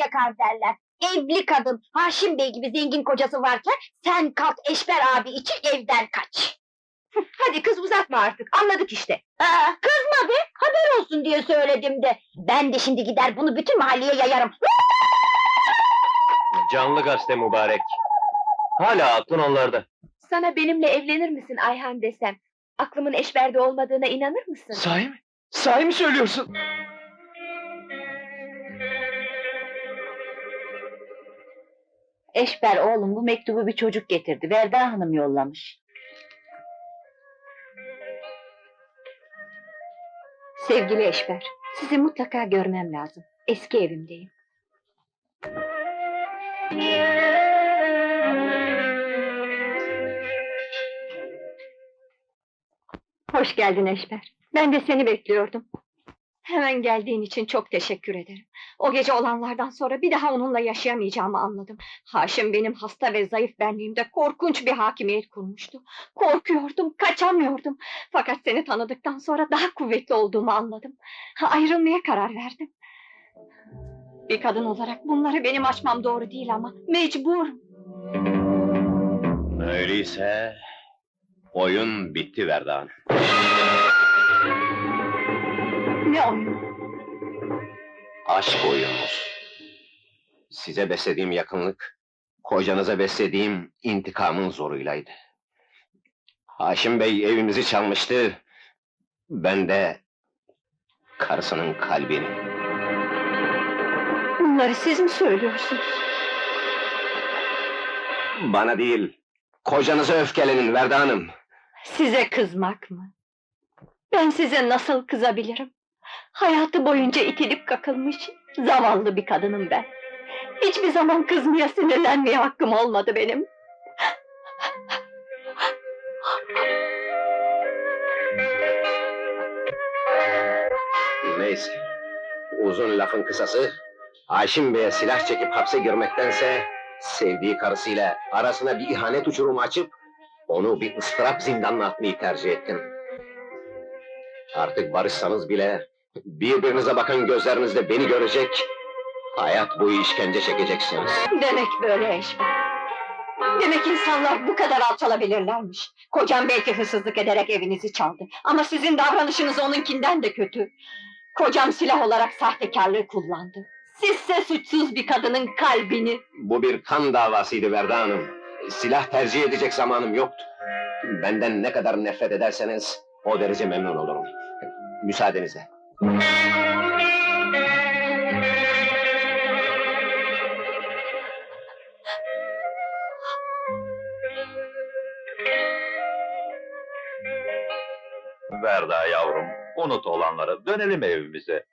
yakar derler. Evli kadın, Haşim Bey gibi zengin kocası varken sen kalk Eşber abi için evden kaç. Hadi kız uzatma artık, anladık işte. Aa, kızma be, haber olsun diye söyledim de. Ben de şimdi gider bunu bütün mahalleye yayarım. Canlı gazete mübarek. Hala aklın onlarda. Sana benimle evlenir misin Ayhan desem, aklımın eşberde olmadığına inanır mısın? Sahi mi? Sahi mi söylüyorsun? Eşber oğlum bu mektubu bir çocuk getirdi. Verda Hanım yollamış. Sevgili Eşber, sizi mutlaka görmem lazım. Eski evimdeyim. Hoş geldin Eşber. Ben de seni bekliyordum. Hemen geldiğin için çok teşekkür ederim. O gece olanlardan sonra bir daha onunla yaşayamayacağımı anladım. Haşim benim hasta ve zayıf benliğimde korkunç bir hakimiyet kurmuştu. Korkuyordum, kaçamıyordum. Fakat seni tanıdıktan sonra daha kuvvetli olduğumu anladım. Ayrılmaya karar verdim. Bir kadın olarak bunları benim açmam doğru değil ama mecbur. Öyleyse oyun bitti Verdan. Ne oyunu? Aşk oyunumuz. Size beslediğim yakınlık, kocanıza beslediğim intikamın zoruylaydı. Haşim Bey evimizi çalmıştı. Ben de karısının kalbini. Bunları siz mi söylüyorsunuz? Bana değil, kocanıza öfkelenin Verda Hanım. Size kızmak mı? Ben size nasıl kızabilirim? Hayatı boyunca itilip kakılmış, zavallı bir kadınım ben. Hiçbir zaman kızmaya, sinirlenmeye hakkım olmadı benim. Neyse, uzun lafın kısası, Haşim Bey'e silah çekip hapse girmektense... ...sevdiği karısıyla arasına bir ihanet uçurumu açıp... ...onu bir ıstırap zindanına atmayı tercih ettim. Artık barışsanız bile... ...birbirinize bakan gözlerinizde beni görecek... ...hayat boyu işkence çekeceksiniz. Demek böyle Eşber. Demek insanlar bu kadar alçalabilirlermiş. Kocam belki hırsızlık ederek evinizi çaldı. Ama sizin davranışınız onunkinden de kötü. Kocam silah olarak sahtekarlığı kullandı. Sizse suçsuz bir kadının kalbini... Bu bir kan davasıydı Verda Hanım. Silah tercih edecek zamanım yoktu. Benden ne kadar nefret ederseniz o derece memnun olurum. Müsaadenizle. Verda yavrum, unut olanları, dönelim evimize.